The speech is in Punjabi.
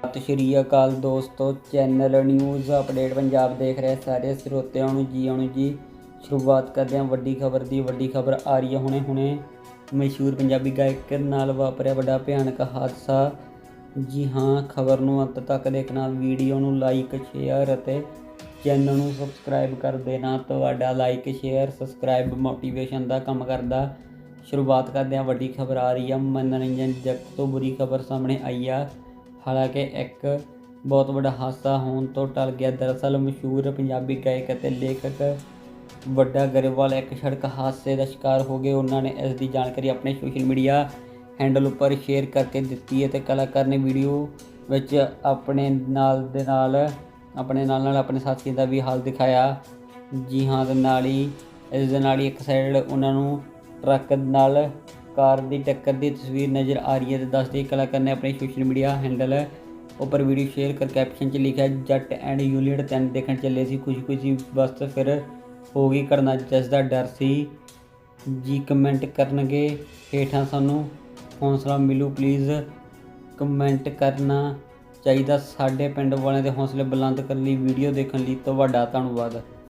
ਸਤਿ ਸ਼੍ਰੀ ਅਕਾਲ ਦੋਸਤੋ, ਚੈਨਲ ਨਿਊਜ਼ ਅਪਡੇਟ ਪੰਜਾਬ ਦੇਖ ਰਹੇ ਸਾਰੇ ਸਰੋਤਿਆਂ ਨੂੰ ਜੀ, ਆਉਣ ਜੀ। ਸ਼ੁਰੂਆਤ ਕਰਦੇ ਹਾਂ ਵੱਡੀ ਖਬਰ ਦੀ। ਵੱਡੀ ਖਬਰ ਆ ਰਹੀ ਹੈ ਹੁਣੇ ਹੁਣੇ। ਮਸ਼ਹੂਰ ਪੰਜਾਬੀ ਗਾਇਕ ਨਾਲ ਵਾਪਰਿਆ ਵੱਡਾ ਭਿਆਨਕ ਹਾਦਸਾ। ਜੀ ਹਾਂ, ਖਬਰ ਨੂੰ ਅੰਤ ਤੱਕ ਦੇਖਣਾ, ਵੀਡੀਓ ਨੂੰ ਲਾਈਕ ਸ਼ੇਅਰ ਅਤੇ ਚੈਨਲ ਨੂੰ ਸਬਸਕ੍ਰਾਈਬ ਕਰ ਦੇਣਾ। ਤੁਹਾਡਾ ਲਾਈਕ ਸ਼ੇਅਰ ਸਬਸਕ੍ਰਾਈਬ ਮੋਟੀਵੇਸ਼ਨ ਦਾ ਕੰਮ ਕਰਦਾ। ਸ਼ੁਰੂਆਤ ਕਰਦੇ ਹਾਂ। ਵੱਡੀ ਖਬਰ ਆ ਰਹੀ ਹੈ। ਮਨੋਰੰਜਨ ਜਗਤ ਤੋਂ ਬੁਰੀ ਖਬਰ ਸਾਹਮਣੇ ਆਈ ਆ। ਹਾਲਾਂਕਿ ਇੱਕ ਬਹੁਤ ਵੱਡਾ ਹਾਦਸਾ ਹੋਣ ਤੋਂ ਟਲ ਗਿਆ। ਦਰਅਸਲ ਮਸ਼ਹੂਰ ਪੰਜਾਬੀ ਗਾਇਕ ਅਤੇ ਲੇਖਕ ਵੱਡਾ ਗਰੇਵਾਲ ਇੱਕ ਸੜਕ ਹਾਦਸੇ ਦਾ ਸ਼ਿਕਾਰ ਹੋ ਗਏ। ਉਹਨਾਂ ਨੇ ਇਸ ਦੀ ਜਾਣਕਾਰੀ ਆਪਣੇ ਸੋਸ਼ਲ ਮੀਡੀਆ ਹੈਂਡਲ ਉੱਪਰ ਸ਼ੇਅਰ ਕਰਕੇ ਦਿੱਤੀ ਹੈ ਤੇ ਕਲਾਕਾਰ ਨੇ ਵੀਡੀਓ ਵਿੱਚ ਆਪਣੇ ਨਾਲ ਦੇ ਨਾਲ, ਆਪਣੇ ਨਾਲ ਨਾਲ ਆਪਣੇ ਸਾਥੀਆਂ ਦਾ ਵੀ ਹਾਲ ਦਿਖਾਇਆ। ਜੀ ਹਾਂ, ਦੇ ਨਾਲ ਹੀ, ਇਸ ਦੇ ਨਾਲ ਹੀ ਇੱਕ ਸਾਈਡ ਉਹਨਾਂ ਨੂੰ ਟਰੱਕ ਨਾਲ ਕਾਰ ਦੀ ਟੱਕਰ ਦੀ ਤਸਵੀਰ ਨਜ਼ਰ ਆ ਰਹੀ ਹੈ ਤੇ ਦੱਸਦੇ ਕਲਾਕਾਰ ਨੇ ਆਪਣੇ ਸੋਸ਼ਲ ਮੀਡੀਆ ਹੈਂਡਲ ਉੱਪਰ ਵੀਡੀਓ ਸ਼ੇਅਰ ਕਰ ਕੈਪਸ਼ਨ 'ਚ ਲਿਖਿਆ, ਜੱਟ ਐਂਡ ਯੂਲੀਅਟ ਤਿੰਨ ਦੇਖਣ ਚੱਲੇ ਸੀ ਖੁਸ਼ੀ ਖੁਸ਼ੀ ਬਸ ਫਿਰ ਹੋ ਗਈ ਘਟਨਾ ਜਿਸ ਦਾ ਡਰ ਸੀ, ਜੀ ਕਮੈਂਟ ਕਰਨਗੇ, ਹੇਠਾਂ ਸਾਨੂੰ ਹੌਸਲਾ ਮਿਲੂ। ਪਲੀਜ਼ ਕਮੈਂਟ ਕਰਨਾ ਚਾਹੀਦਾ ਸਾਡੇ ਪਿੰਡ ਵਾਲਿਆਂ ਦੇ ਹੌਸਲੇ ਬੁਲੰਦ ਕਰਨ ਲਈ ਵੀਡੀਓ ਦੇਖਣ ਲਈ। ਤੁਹਾਡਾ ਧੰਨਵਾਦ।